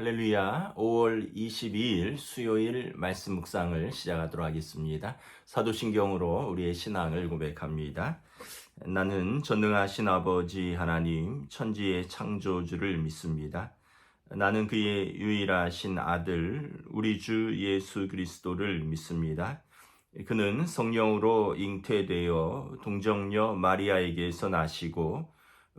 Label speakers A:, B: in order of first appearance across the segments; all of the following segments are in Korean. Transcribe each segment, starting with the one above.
A: 할렐루야. 5월 22일 수요일 말씀 묵상을 시작하도록 하겠습니다. 사도신경으로 우리의 신앙을 고백합니다. 나는 전능하신 아버지 하나님, 천지의 창조주를 믿습니다. 나는 그의 유일하신 아들, 우리 주 예수 그리스도를 믿습니다. 그는 성령으로 잉태되어 동정녀 마리아에게서 나시고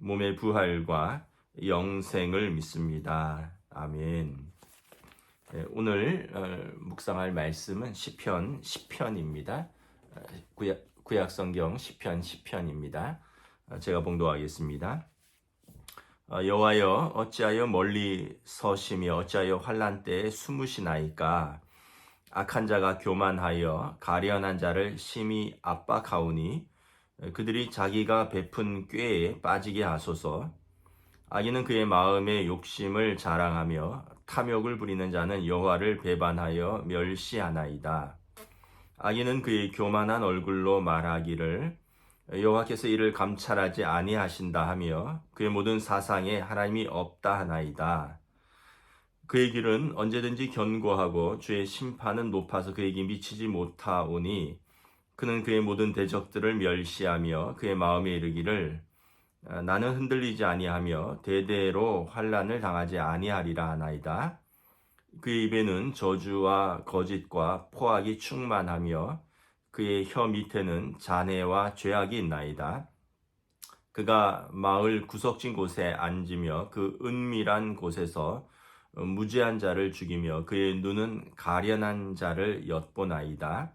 A: 몸의 부활과 영생을 믿습니다. 아멘. 네, 오늘 어, 묵상할 말씀은 시편 10편입니다. 구약, 구약 성경 시편 10편입니다. 어, 제가 봉독하겠습니다. 어, 여호와여 어찌하여 멀리 서시며 어찌하여 환란 때에 숨으시나이까 악한 자가 교만하여 가련한 자를 심히 압박하오니 그들이 자기가 베푼 꾀에 빠지게 하소서. 악인은 그의 마음의 욕심을 자랑하며 탐욕을 부리는 자는 여호와를 배반하여 멸시하나이다. 악인은 그의 교만한 얼굴로 말하기를 여호와께서 이를 감찰하지 아니하신다 하며 그의 모든 사상에 하나님이 없다 하나이다. 그의 길은 언제든지 견고하고 주의 심판은 높아서 그에게 미치지 못하오니 그는 그의 모든 대적들을 멸시하며 그의 마음에 이르기를 아, 나는 흔들리지 아니하며 대대로 환란을 당하지 아니하리라 하나이다. 그의 입에는 저주와 거짓과 포악이 충만하며 그의 혀 밑에는 잔해와 죄악이 있나이다. 그가 마을 구석진 곳에 앉으며 그 은밀한 곳에서 무죄한 자를 죽이며 그의 눈은 가련한 자를 엿보나이다.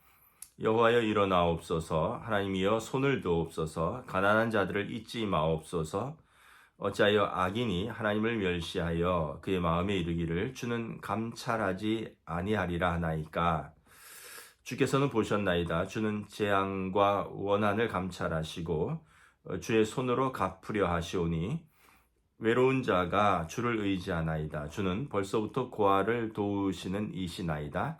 A: 여호와여 일어나옵소서. 하나님이여 손을 두옵소서. 가난한 자들을 잊지 마옵소서. 어찌하여 악인이 하나님을 멸시하여 그의 마음에 이르기를 주는 감찰하지 아니하리라 하나이까? 주께서는 보셨나이다. 주는 재앙과 원한을 감찰하시고 주의 손으로 갚으려 하시오니 외로운 자가 주를 의지하나이다. 주는 벌써부터 고아를 도우시는 이시나이다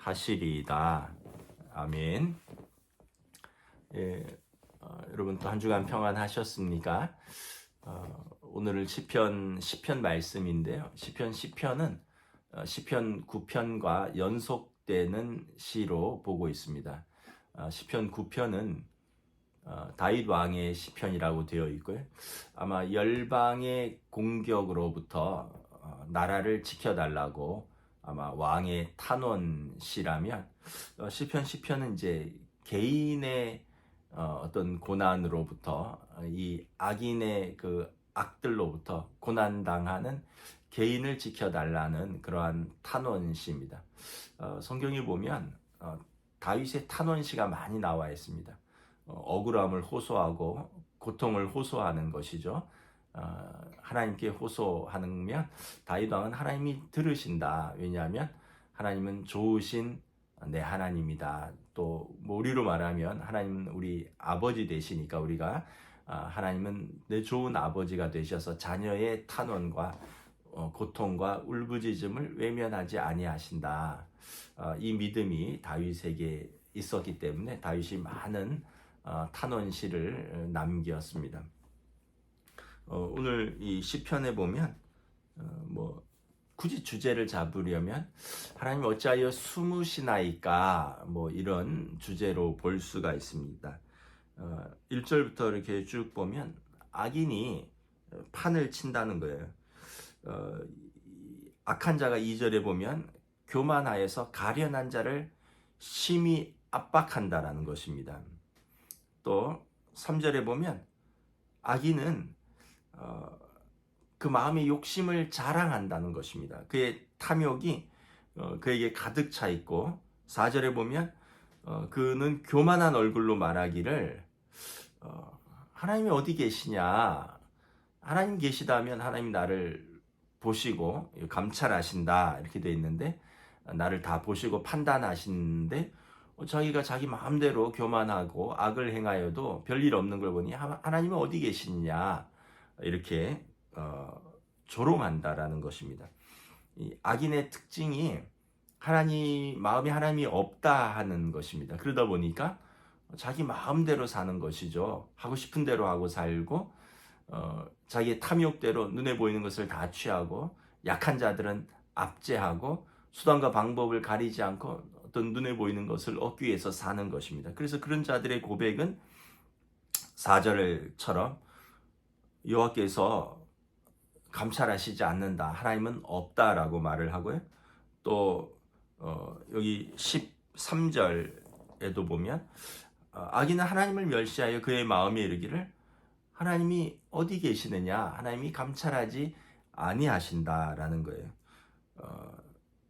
A: 하시리이다. 아멘. 예, 어, 여러분 또 한 주간 평안하셨습니까? 어, 오늘은 시편 시편 말씀인데요. 시편 시편은 어, 시편 9편과 연속되는 시로 보고 있습니다. 어, 시편 9편은 어, 다윗 왕의 시편이라고 되어 있고요. 아마 열방의 공격으로부터 어, 나라를 지켜달라고 아마 왕의 탄원 시라면 어, 시편 시편은 이제 개인의 어, 어떤 고난으로부터 이 악인의 그 악들로부터 고난 당하는 개인을 지켜달라는 그러한 탄원시입니다. 어, 성경에 보면 어, 다윗의 탄원시가 많이 나와 있습니다. 어, 억울함을 호소하고 고통을 호소하는 것이죠. 어, 하나님께 호소하면 다윗 왕은 하나님이 들으신다. 왜냐하면 하나님은 좋으신 내 하나님이다. 또뭐 우리로 말하면 하나님은 우리 아버지 되시니까 우리가 아, 하나님은 내 좋은 아버지가 되셔서 자녀의 탄원과 어, 고통과 울부짖음을 외면하지 아니하신다. 어, 이 믿음이 다윗에게 있었기 때문에 다윗이 많은 어, 탄원시를 남겼습니다. 어, 오늘 이 시편에 보면 어, 뭐 굳이 주제를 잡으려면 하나님 어찌하여 숨으시나이까 뭐 이런 주제로 볼 수가 있습니다. 어, 1절부터 이렇게 쭉 보면 악인이 판을 친다는 거예요. 어, 악한 자가 2절에 보면 교만하여서 가련한 자를 심히 압박한다라는 것입니다. 또 3절에 보면 악인은 어, 그 마음의 욕심을 자랑한다는 것입니다. 그의 탐욕이 어, 그에게 가득 차 있고 4절에 보면 어, 그는 교만한 얼굴로 말하기를 어, 하나님이 어디 계시냐? 하나님 계시다면 하나님 나를 보시고 감찰하신다. 이렇게 돼 있는데 나를 다 보시고 판단하시는데 어, 자기가 자기 마음대로 교만하고 악을 행하여도 별일 없는 걸 보니 하- 하나님은 어디 계시냐 이렇게 어, 조롱한다라는 것입니다. 이 악인의 특징이 하나님 마음에 하나님이 없다 하는 것입니다. 그러다 보니까 자기 마음대로 사는 것이죠. 하고 싶은 대로 하고 살고 어, 자기의 탐욕대로 눈에 보이는 것을 다 취하고 약한 자들은 압제하고 수단과 방법을 가리지 않고 어떤 눈에 보이는 것을 얻기 위해서 사는 것입니다. 그래서 그런 자들의 고백은 4절처럼 여호와께서 감찰하시지 않는다. 하나님은 없다라고 말을 하고요. 또 어, 여기 13절에도 보면 어, 악인은 하나님을 멸시하여 그의 마음에 이르기를 하나님이 어디 계시느냐? 하나님이 감찰하지 아니하신다라는 거예요. 어,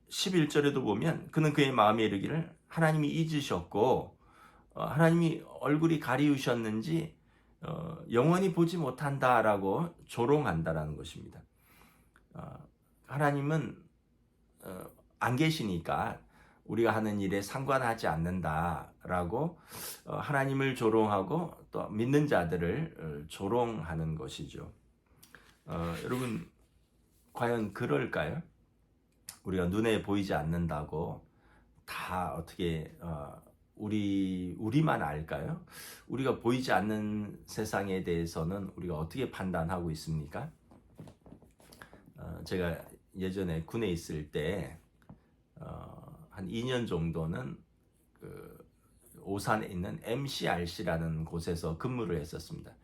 A: 11절에도 보면 그는 그의 마음에 이르기를 하나님이 잊으셨고 어, 하나님이 얼굴이 가리우셨는지 어, 영원히 보지 못한다라고 조롱한다라는 것입니다. 어, 하나님은 어, 안 계시니까 우리가 하는 일에 상관하지 않는다라고 어, 하나님을 조롱하고 또 믿는 자들을 어, 조롱하는 것이죠. 어, 여러분 과연 그럴까요? 우리가 눈에 보이지 않는다고 다 어떻게 어, 우리 우리만 알까요? 우리가 보이지 않는 세상에 대해서는 우리가 어떻게 판단하고 있습니까? 어, 제가 예전에 군에 있을 때 어, 한 2년 정도는 그 오산에 있는 MCRC라는 곳에서 근무를 했었습니다.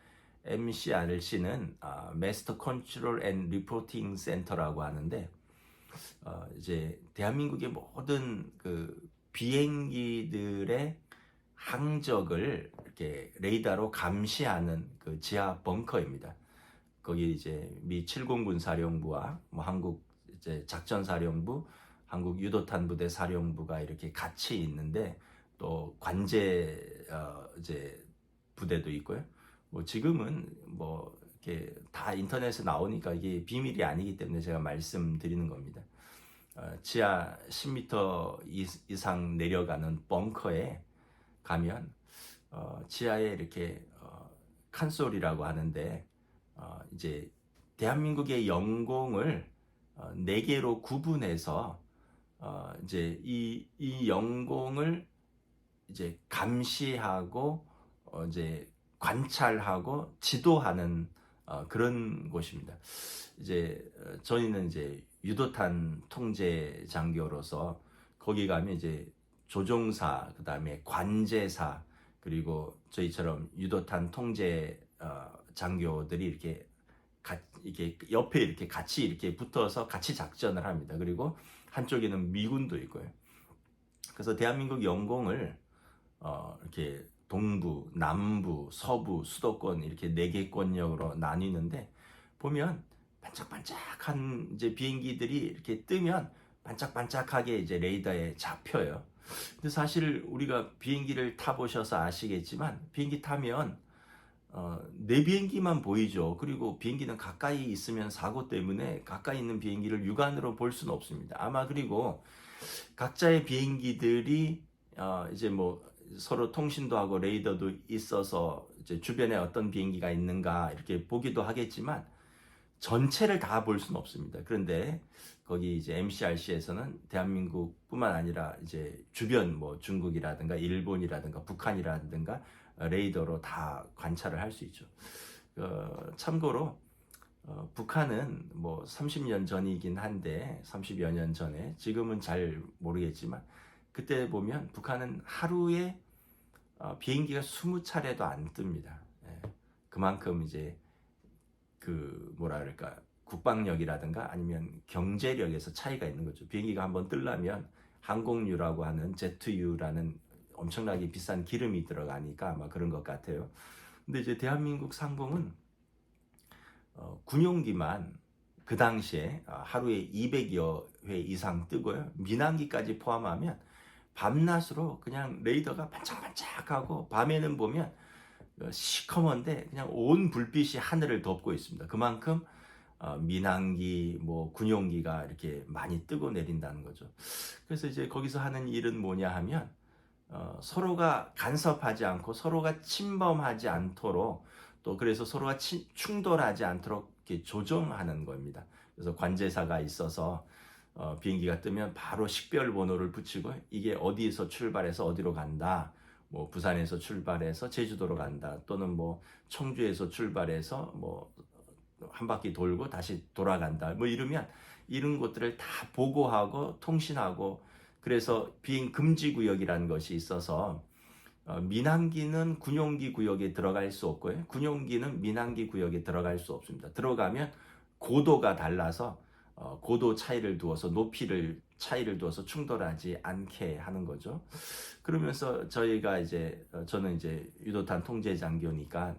A: MCRC는 아, Master Control and Reporting Center라고 하는데 어, 이제 대한민국의 모든 그 비행기들의 항적을 이렇게 레이더로 감시하는 그 지하 벙커입니다. 거기 이제 미 7공군 사령부와 뭐 한국 이제 작전 사령부, 한국 유도탄 부대 사령부가 이렇게 같이 있는데 또 관제 어, 이제 부대도 있고요. 뭐 지금은 뭐 이렇게 다 인터넷에 나오니까 이게 비밀이 아니기 때문에 제가 말씀드리는 겁니다. 어, 지하 10m 이- 이상 내려가는 벙커에 가면 어, 지하에 이렇게 어, 칸솔이라고 하는데 어, 이제 대한민국의 영공을 어, 네 개로 구분해서 어, 이제 이, 이 영공을 이제 감시하고 어, 이제 관찰하고 지도하는 어, 그런 곳입니다. 이제 어, 저희는 이제 유도탄 통제 장교로서 거기 가면 이제 조종사 그다음에 관제사 그리고 저희처럼 유도탄 통제 어, 장교들이 이렇게 가, 이렇게 옆에 이렇게 같이 이렇게 붙어서 같이 작전을 합니다. 그리고 한쪽에는 미군도 있고요. 그래서 대한민국 영공을 어, 이렇게 동부, 남부, 서부, 수도권 이렇게 네 개 권역으로 나뉘는데 보면 반짝반짝한 이제 비행기들이 이렇게 뜨면 반짝반짝하게 이제 레이더에 잡혀요. 근데 사실 우리가 비행기를 타보셔서 아시겠지만 비행기 타면 어, 내 비행기만 보이죠. 그리고 비행기는 가까이 있으면 사고 때문에 가까이 있는 비행기를 육안으로 볼 수는 없습니다. 아마 그리고 각자의 비행기들이 어, 이제 뭐 서로 통신도 하고 레이더도 있어서 이제 주변에 어떤 비행기가 있는가 이렇게 보기도 하겠지만 전체를 다 볼 수는 없습니다. 그런데 거기 이제 MCRC에서는 대한민국뿐만 아니라 이제 주변 뭐 중국이라든가 일본이라든가 북한이라든가 레이더로 다 관찰을 할 수 있죠. 어, 참고로 어, 북한은 뭐 30년 전이긴 한데 30여 년 전에 지금은 잘 모르겠지만 그때 보면 북한은 하루에 어, 비행기가 20차례도 안 뜹니다. 예, 그만큼 이제 그 뭐라 그럴까 국방력이라든가 아니면 경제력에서 차이가 있는 거죠. 비행기가 한번 뜨려면 항공유라고 하는 제트유라는 엄청나게 비싼 기름이 들어가니까 아마 그런 것 같아요. 근데 이제 대한민국 상공은 어, 군용기만 그 당시에 어, 하루에 200여 회 이상 뜨고요. 민항기까지 포함하면 밤낮으로 그냥 레이더가 반짝반짝하고 밤에는 보면 어, 시커먼데 그냥 온 불빛이 하늘을 덮고 있습니다. 그만큼 어, 민항기, 뭐 군용기가 이렇게 많이 뜨고 내린다는 거죠. 그래서 이제 거기서 하는 일은 뭐냐 하면 어, 서로가 간섭하지 않고 서로가 침범하지 않도록 또 그래서 서로가 치, 충돌하지 않도록 조정하는 겁니다. 그래서 관제사가 있어서 어, 비행기가 뜨면 바로 식별 번호를 붙이고 이게 어디에서 출발해서 어디로 간다. 뭐 부산에서 출발해서 제주도로 간다. 또는 뭐 청주에서 출발해서 뭐 한 바퀴 돌고 다시 돌아간다. 뭐 이러면 이런 것들을 다 보고하고 통신하고 그래서 비행 금지 구역이라는 것이 있어서 어, 민항기는 군용기 구역에 들어갈 수 없고요. 군용기는 민항기 구역에 들어갈 수 없습니다. 들어가면 고도가 달라서 어, 고도 차이를 두어서 높이를 차이를 두어서 충돌하지 않게 하는 거죠. 그러면서 저희가 이제 어, 저는 이제 유도탄 통제 장교니까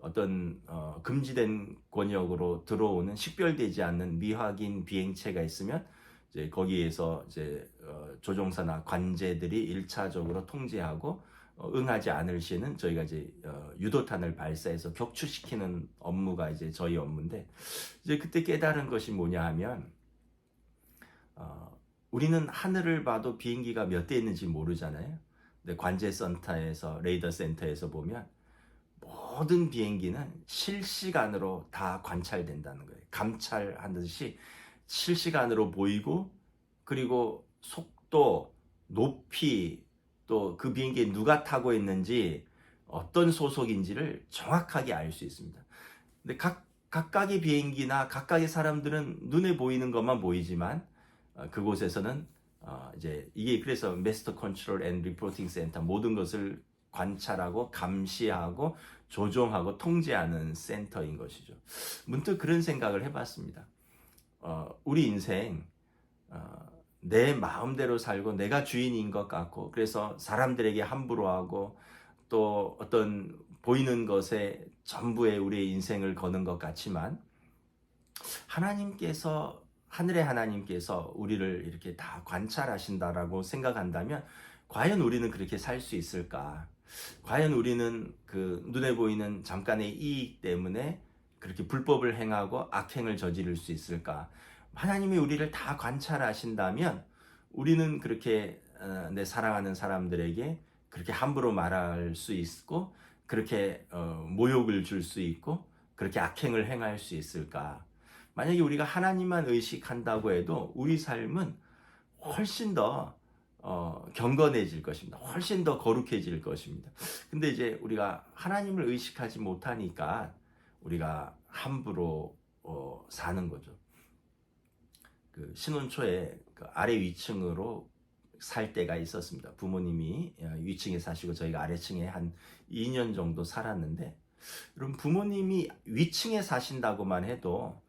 A: 어떤 어, 금지된 권역으로 들어오는 식별되지 않는 미확인 비행체가 있으면 이제 거기에서 이제 어, 조종사나 관제들이 1차적으로 통제하고 어, 응하지 않을 시에는 저희가 이제 어, 유도탄을 발사해서 격추시키는 업무가 이제 저희 업무인데 이제 그때 깨달은 것이 뭐냐 하면 어, 우리는 하늘을 봐도 비행기가 몇 대 있는지 모르잖아요. 근데 관제 센터에서 레이더 센터에서 보면 모든 비행기는 실시간으로 다 관찰된다는 거예요. 감찰하듯이 실시간으로 보이고 그리고 속도, 높이 또 그 비행기에 누가 타고 있는지 어떤 소속인지를 정확하게 알 수 있습니다. 근데 각 각각의 비행기나 각각의 사람들은 눈에 보이는 것만 보이지만 어, 그곳에서는 어, 이제 이게 그래서 메스터 컨트롤 앤 리포팅 센터 모든 것을 관찰하고 감시하고 조종하고 통제하는 센터인 것이죠. 문득 그런 생각을 해봤습니다. 어, 우리 인생 어, 내 마음대로 살고 내가 주인인 것 같고 그래서 사람들에게 함부로 하고 또 어떤 보이는 것에 전부에 우리의 인생을 거는 것 같지만 하나님께서 하늘의 하나님께서 우리를 이렇게 다 관찰하신다라고 생각한다면 과연 우리는 그렇게 살 수 있을까? 과연 우리는 그 눈에 보이는 잠깐의 이익 때문에 그렇게 불법을 행하고 악행을 저지를 수 있을까? 하나님이 우리를 다 관찰하신다면 우리는 그렇게 어, 내 사랑하는 사람들에게 그렇게 함부로 말할 수 있고 그렇게 어, 모욕을 줄 수 있고 그렇게 악행을 행할 수 있을까? 만약에 우리가 하나님만 의식한다고 해도 우리 삶은 훨씬 더 어, 경건해질 것입니다. 훨씬 더 거룩해질 것입니다. 근데 이제 우리가 하나님을 의식하지 못하니까 우리가 함부로 어, 사는 거죠. 그 신혼 초에 그 아래 위층으로 살 때가 있었습니다. 부모님이 어, 위층에 사시고 저희가 아래층에 한 2년 정도 살았는데 여러분 부모님이 위층에 사신다고만 해도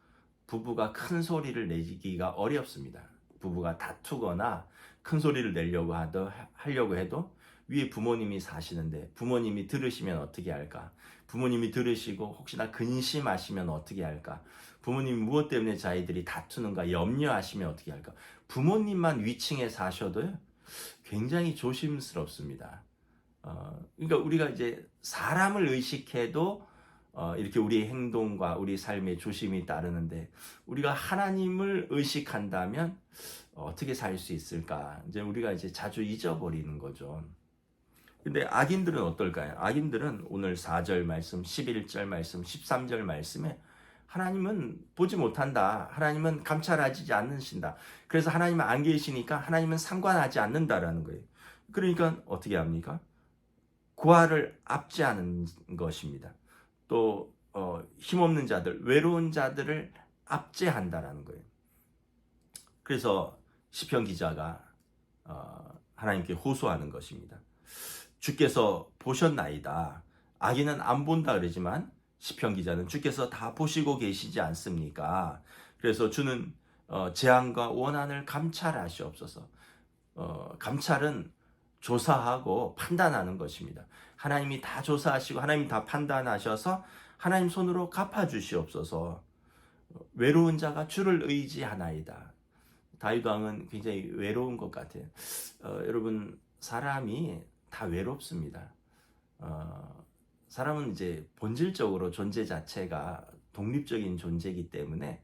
A: 부부가 큰 소리를 내기가 어렵습니다. 부부가 다투거나 큰 소리를 내려고 하도 하려고 해도 위에 부모님이 사시는데 부모님이 들으시면 어떻게 할까? 부모님이 들으시고 혹시나 근심하시면 어떻게 할까? 부모님이 무엇 때문에 자기들이 다투는가 염려하시면 어떻게 할까? 부모님만 위층에 사셔도요, 굉장히 조심스럽습니다. 어, 그러니까 우리가 이제 사람을 의식해도 어, 이렇게 우리의 행동과 우리 삶의 조심이 따르는데 우리가 하나님을 의식한다면 어떻게 살 수 있을까? 이제 우리가 이제 자주 잊어버리는 거죠. 근데 악인들은 어떨까요? 악인들은 오늘 4절 말씀, 11절 말씀, 13절 말씀에 하나님은 보지 못한다. 하나님은 감찰하지 않으신다. 그래서 하나님은 안 계시니까 하나님은 상관하지 않는다라는 거예요. 그러니까 어떻게 합니까? 고아를 압제하는 것입니다. 또 어, 힘없는 자들, 외로운 자들을 압제한다라는 거예요. 그래서 시편 기자가 어, 하나님께 호소하는 것입니다. 주께서 보셨나이다. 아기는 안 본다 그러지만 시편 기자는 주께서 다 보시고 계시지 않습니까? 그래서 주는 어, 재앙과 원한을 감찰하시옵소서. 어, 감찰은 조사하고 판단하는 것입니다. 하나님이 다 조사하시고 하나님이 다 판단하셔서 하나님 손으로 갚아 주시옵소서. 외로운 자가 주를 의지하나이다. 다윗 왕은 굉장히 외로운 것 같아요. 어, 여러분 사람이 다 외롭습니다. 어, 사람은 이제 본질적으로 존재 자체가 독립적인 존재이기 때문에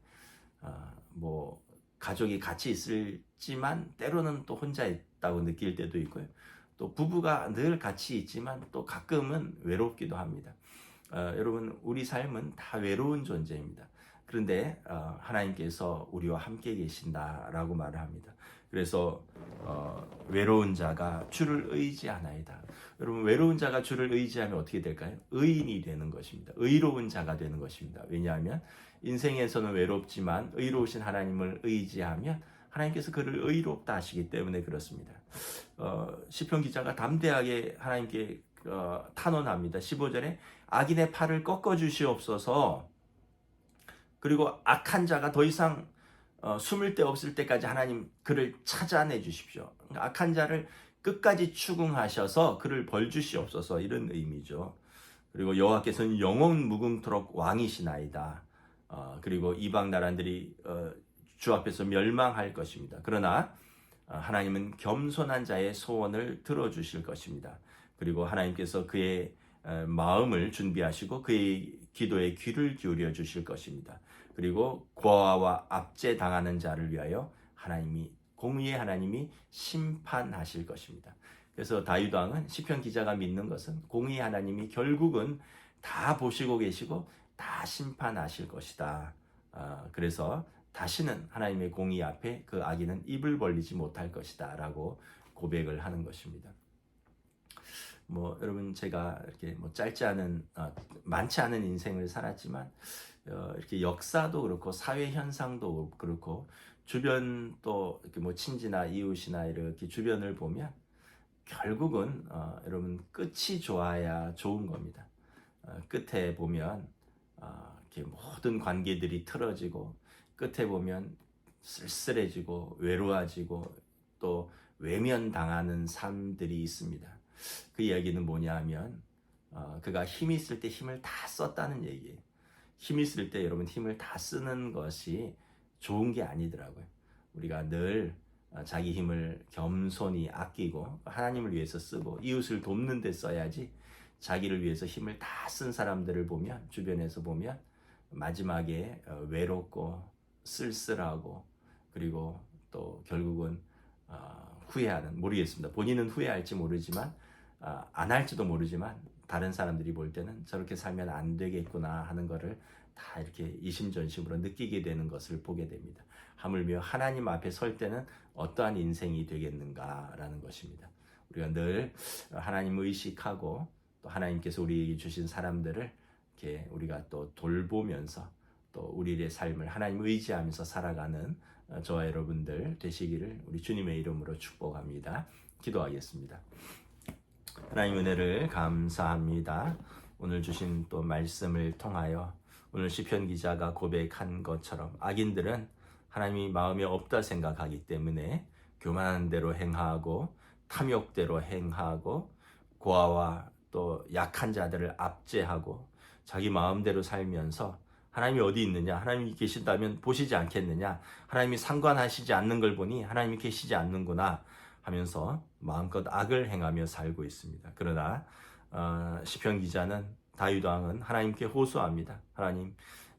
A: 어, 뭐 가족이 같이 있을지만 때로는 또 혼자 있다고 느낄 때도 있고요. 또 부부가 늘 같이 있지만 또 가끔은 외롭기도 합니다. 어, 여러분 우리 삶은 다 외로운 존재입니다. 그런데 어, 하나님께서 우리와 함께 계신다라고 말을 합니다. 그래서 어, 외로운 자가 주를 의지하나이다. 여러분 외로운 자가 주를 의지하면 어떻게 될까요? 의인이 되는 것입니다. 의로운 자가 되는 것입니다. 왜냐하면 인생에서는 외롭지만 의로우신 하나님을 의지하면 하나님께서 그를 의롭다 하시기 때문에 그렇습니다. 어, 시편 기자가 담대하게 하나님께 어, 탄원합니다. 15절에 악인의 팔을 꺾어 주시옵소서. 그리고 악한 자가 더 이상 어, 숨을 데 없을 때까지 하나님 그를 찾아내 주십시오. 그러니까 악한 자를 끝까지 추궁하셔서 그를 벌 주시옵소서 이런 의미죠. 그리고 여호와께서는 영원 무궁토록 왕이시나이다. 어, 그리고 이방 나라들이 어, 주 앞에서 멸망할 것입니다. 그러나 어, 하나님은 겸손한 자의 소원을 들어주실 것입니다. 그리고 하나님께서 그의 어, 마음을 준비하시고 그의 기도에 귀를 기울여 주실 것입니다. 그리고 고아와 압제 당하는 자를 위하여 하나님이 공의의 하나님이 심판하실 것입니다. 그래서 다윗 왕은 시편 기자가 믿는 것은 공의의 하나님이 결국은 다 보시고 계시고 다 심판하실 것이다. 어, 그래서 다시는 하나님의 공의 앞에 그 악인은 입을 벌리지 못할 것이다라고 고백을 하는 것입니다. 뭐 여러분 제가 이렇게 뭐 짧지 않은 어, 많지 않은 인생을 살았지만 어, 이렇게 역사도 그렇고 사회 현상도 그렇고 주변 또 이렇게 뭐 친지나 이웃이나 이렇게 주변을 보면 결국은 어, 여러분 끝이 좋아야 좋은 겁니다. 어, 끝에 보면 어, 이렇게 모든 관계들이 틀어지고 끝에 보면 쓸쓸해지고 외로워지고 또 외면당하는 삶들이 있습니다. 그 이야기는 뭐냐 하면 어, 그가 힘이 있을 때 힘을 다 썼다는 얘기예요. 힘이 있을 때 여러분 힘을 다 쓰는 것이 좋은 게 아니더라고요. 우리가 늘 어, 자기 힘을 겸손히 아끼고 하나님을 위해서 쓰고 이웃을 돕는 데 써야지 자기를 위해서 힘을 다 쓴 사람들을 보면 주변에서 보면 마지막에 어, 외롭고 쓸쓸하고 그리고 또 결국은 어, 후회하는 모르겠습니다. 본인은 후회할지 모르지만 안 할지도 모르지만 다른 사람들이 볼 때는 저렇게 살면 안 되겠구나 하는 것을 다 이렇게 이심전심으로 느끼게 되는 것을 보게 됩니다. 하물며 하나님 앞에 설 때는 어떠한 인생이 되겠는가라는 것입니다. 우리가 늘 하나님을 의식하고 또 하나님께서 우리에게 주신 사람들을 이렇게 우리가 또 돌보면서 또 우리의 삶을 하나님 의지하면서 살아가는 어, 저와 여러분들 되시기를 우리 주님의 이름으로 축복합니다. 기도하겠습니다. 하나님 은혜를 감사합니다. 오늘 주신 또 말씀을 통하여 오늘 시편 기자가 고백한 것처럼 악인들은 하나님이 마음에 없다 생각하기 때문에 교만한 대로 행하고 탐욕대로 행하고 고아와 또 약한 자들을 압제하고 자기 마음대로 살면서 하나님이 어디 있느냐? 하나님이 계신다면 보시지 않겠느냐? 하나님이 상관하시지 않는 걸 보니 하나님이 계시지 않는구나 하면서 마음껏 악을 행하며 살고 있습니다. 그러나 어, 시편 기자는 다윗 왕은 하나님께 호소합니다. 하나님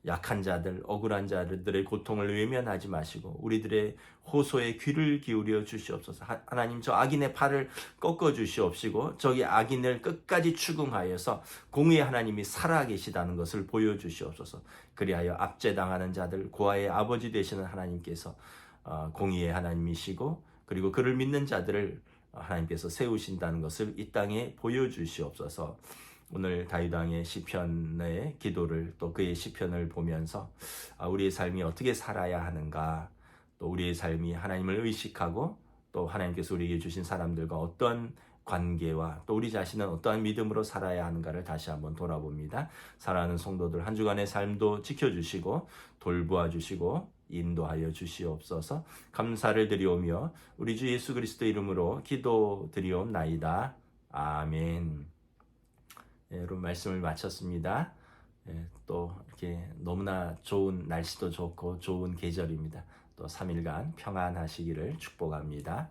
A: 약한 자들, 억울한 자들의 고통을 외면하지 마시고 우리들의 호소에 귀를 기울여 주시옵소서. 하- 하나님 저 악인의 팔을 꺾어 주시옵시고 저기 악인을 끝까지 추궁하여서 공의의 하나님이 살아 계시다는 것을 보여 주시옵소서. 그리하여 압제당하는 자들, 고아의 아버지 되시는 하나님께서 어, 공의의 하나님이시고 그리고 그를 믿는 자들을 하나님께서 세우신다는 것을 이 땅에 보여 주시옵소서. 오늘 다윗 왕의 시편의 기도를 또 그의 시편을 보면서 아, 우리의 삶이 어떻게 살아야 하는가 또 우리의 삶이 하나님을 의식하고 또 하나님께서 우리에게 주신 사람들과 어떤 관계와 또 우리 자신은 어떠한 믿음으로 살아야 하는가를 다시 한번 돌아봅니다. 사랑하는 성도들 한 주간의 삶도 지켜주시고 돌보아 주시고 인도하여 주시옵소서 감사를 드리오며 우리 주 예수 그리스도 이름으로 기도 드리옵나이다. 아멘. 예, 여러분 말씀을 마쳤습니다. 예, 또 이렇게 너무나 좋은 날씨도 좋고 좋은 계절입니다. 또 3일간 평안하시기를 축복합니다.